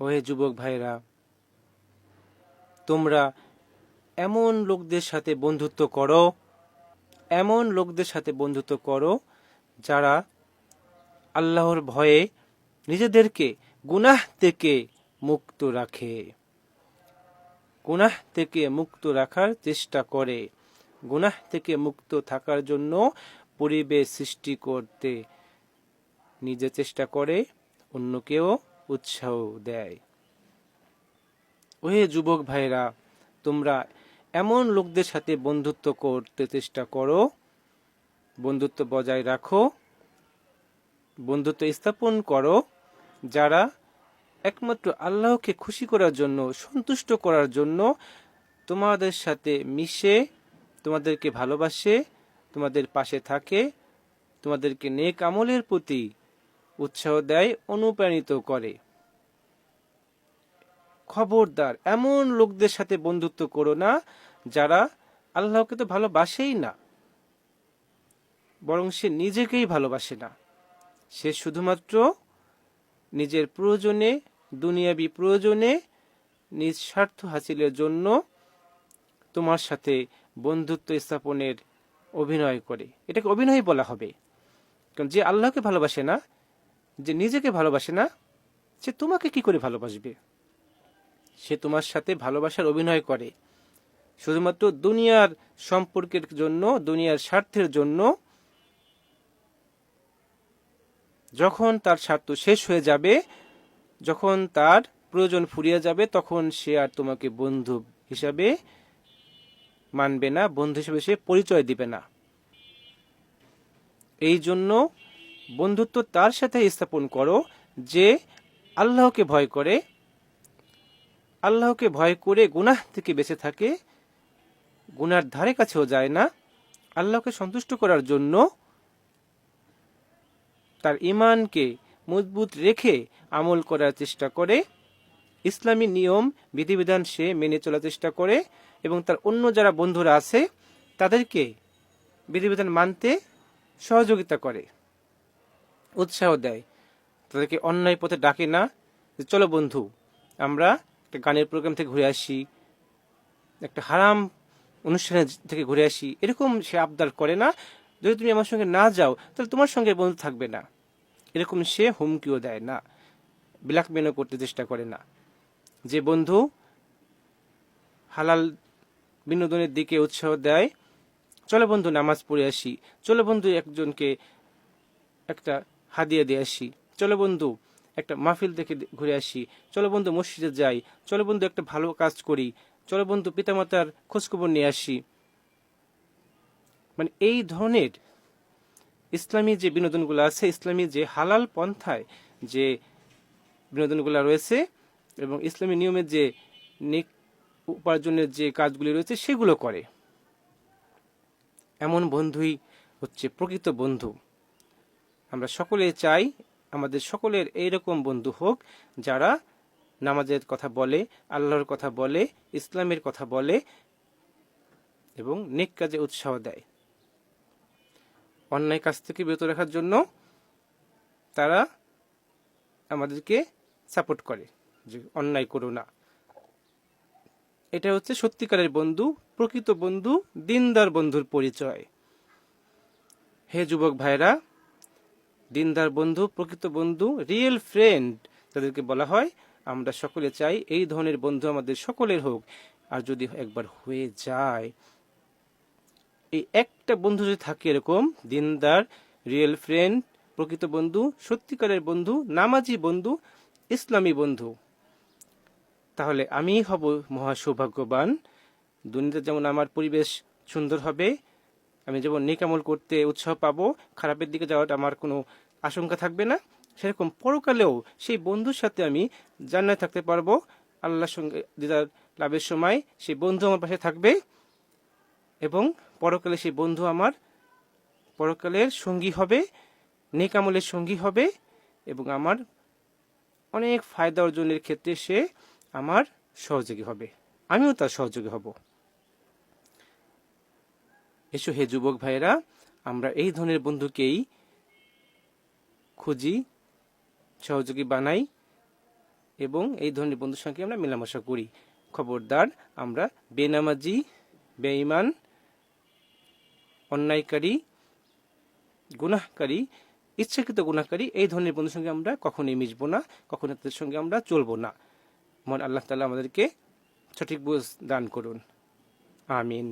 ওহে যুবক ভাইরা, তোমরা এমন লোকদের সাথে বন্ধুত্ব করো, এমন লোকদের সাথে বন্ধুত্ব করো যারা আল্লাহর ভয়ে নিজেদেরকে গুনাহ থেকে মুক্ত রাখে। গুনাহ থেকে মুক্ত রাখার চেষ্টা করে। গুনাহ থেকে মুক্ত থাকার জন্য পরিবেশ সৃষ্টি করতে নিজে চেষ্টা করে, অন্যকেও উৎসাহ দেয়। ওহে যুবক ভাইরা তোমরা এমন লোকদের সাথে বন্ধুত্ব করতে চেষ্টা করো, বন্ধুত্ব বজায় রাখো, বন্ধুত্ব স্থাপন করো, যারা একমাত্র আল্লাহকে খুশি করার জন্য, সন্তুষ্ট করার জন্য তোমাদের সাথে মিশে, তোমাদেরকে ভালোবাসে, তোমাদের পাশে থাকে, তোমাদেরকে নেক আমলের প্রতি উৎসাহ দেয়, অনুপ্রাণিত করে। খবরদার, এমন লোকদের সাথে বন্ধুত্ব করো না যারা আল্লাহকে তো ভালোবাসেই না। বরং সে নিজেকেই ভালোবাসে না। সে শুধুমাত্র নিজের প্রয়োজনে, দুনিয়াবি প্রয়োজনে নিজ স্বার্থ হাসিলের জন্য তোমার সাথে বন্ধুত্ব স্থাপনের অভিনয় করে। এটাকে অভিনয় বলা হবে। কারণ যে আল্লাহকে ভালোবাসে না, যে নিজেকে ভালোবাসে না, সে তোমাকে কি করে ভালোবাসবে? সে তোমার সাথে ভালোবাসার অভিনয় করে। শুধুমাত্র দুনিয়ার সম্পর্কের জন্য, দুনিয়ার স্বার্থের জন্য যখন তার স্বার্থ শেষ হয়ে যাবে, যখন তার প্রয়োজন ফুরিয়ে যাবে, তখন সে আর তোমাকে বন্ধু হিসাবে মানবে না, বন্ধু হিসেবে সে পরিচয় দিবে না। এই জন্য বন্ধুত্ব তার সাথে স্থাপন করো যে আল্লাহকে ভয় করে আল্লাহকে ভয় করে গুনাহ থেকে বেঁচে থাকে, গুনার ধারে কাছেও যায় না। আল্লাহকে সন্তুষ্ট করার জন্য তার ইমানকে মজবুত রেখে আমল করার চেষ্টা করে, ইসলামী নিয়ম, বিধিবিধান সে মেনে চলার চেষ্টা করে এবং তার অন্য যারা বন্ধুরা আছে, তাদেরকে বিধিবিধান মানতে সহযোগিতা করে, উৎসাহ দেয়। তাদেরকে অন্যায় পথে ডাকে না যে, চলো বন্ধু, আমরা একটা গানের প্রোগ্রাম থেকে ঘুরে আসি, একটা হারাম অনুষ্ঠানে থেকে ঘুরে আসি, এরকম সে আবদার করে না, যদি তুমি আমার সঙ্গে না যাও, তাহলে তোমার সঙ্গে বন্ধু থাকবে না। এরকম সে হুমকিও দেয় না ব্ল্যাকমেলও করতে চেষ্টা করে না। যে বন্ধু হালাল বিনোদনের দিকে উৎসাহ দেয়, চলো বন্ধু নামাজ পড়ে আসি, চলো বন্ধু একজনকে একটা হাদিয়া দিয়ে আসি, চলো বন্ধু একটা মাহফিল দেখে ঘুরে আসি। চলো বন্ধু, মসজিদে যাই। চলো বন্ধু, একটা ভালো কাজ করি। চলো বন্ধু, পিতামাতার খোঁজখবর নিয়ে আসি। মানে এই ধরনের ইসলামী যে বিনোদনগুলো আছে, ইসলামী যে হালাল পন্থায় যে বিনোদনগুলো রয়েছে এবং ইসলামী নিয়মের যে নিক উপার্জনের যে কাজগুলি রয়েছে, সেগুলো করে। এমন বন্ধুই হচ্ছে প্রকৃত বন্ধু। আমরা সকলে চাই আমাদের সকলের এইরকম বন্ধু হোক, যারা নামাজের কথা বলে, আল্লাহর কথা বলে, ইসলামের কথা বলে এবং নেক কাজে উৎসাহ দেয়। অন্যায় কাজ থেকে বিরত রাখার জন্য তারা আমাদেরকে সাপোর্ট করে যে অন্যায় করো না। এটা হচ্ছে সত্যিকারের বন্ধু, প্রকৃত বন্ধু, দিনদার বন্ধুর পরিচয়। হে যুবক ভাইরা দিনদার বন্ধু, প্রকৃত বন্ধু রিয়েল ফ্রেন্ড তাদেরকে বলা হয়। আমরা সকলে চাই এই ধরনের বন্ধু আমাদের সকলের হোক। আর যদি একবার হয়ে যায়, এই একটা বন্ধু যদি থাকে এরকম, দিনদার রিয়েল ফ্রেন্ড প্রকৃত বন্ধু, সত্যিকারের বন্ধু, নামাজি বন্ধু, ইসলামী বন্ধু, তাহলে আমি হব মহা সৌভাগ্যবান দুনিয়াতে যেমন আমার পরিবেশ সুন্দর হবে, আমি যেমন নিকামল করতে উৎসাহ পাবো, খারাপের দিকে যাওয়াটা আমার কোনো আশঙ্কা থাকবে না। সেরকম পরকালেও সেই বন্ধুর সাথে আমি জান্নায় থাকতে পারব। আল্লাহর সঙ্গে দিদার লাভের সময় সেই বন্ধু আমার পাশে থাকবে এবং পরকালে সেই বন্ধু আমার পরকালের সঙ্গী হবে নেকামলের সঙ্গী হবে এবং আমার অনেক ফায়দা অর্জনের ক্ষেত্রে সে আমার সহযোগী হবে। আমিও তার সহযোগী হব। এসো হে যুবক ভাইয়েরা, আমরা এই ধরনের বন্ধুকেই খুঁজি, সহযোগী বানাই এবং এই ধরনের বন্ধুর সঙ্গে আমরা মেলামেশা করি। খবরদার, আমরা বেনামাজি, বেঈমান, অন্যায়কারী, গুনাহকারী, ইচ্ছাকৃত গুনাহকারী, এই ধরনের বন্ধুর সঙ্গে আমরা কখনোই মিশবো না কখনো তাদের সঙ্গে আমরা চলবো না। মন আল্লাহ তালা আমাদেরকে সঠিক বুঝ দান করুন। আমিন।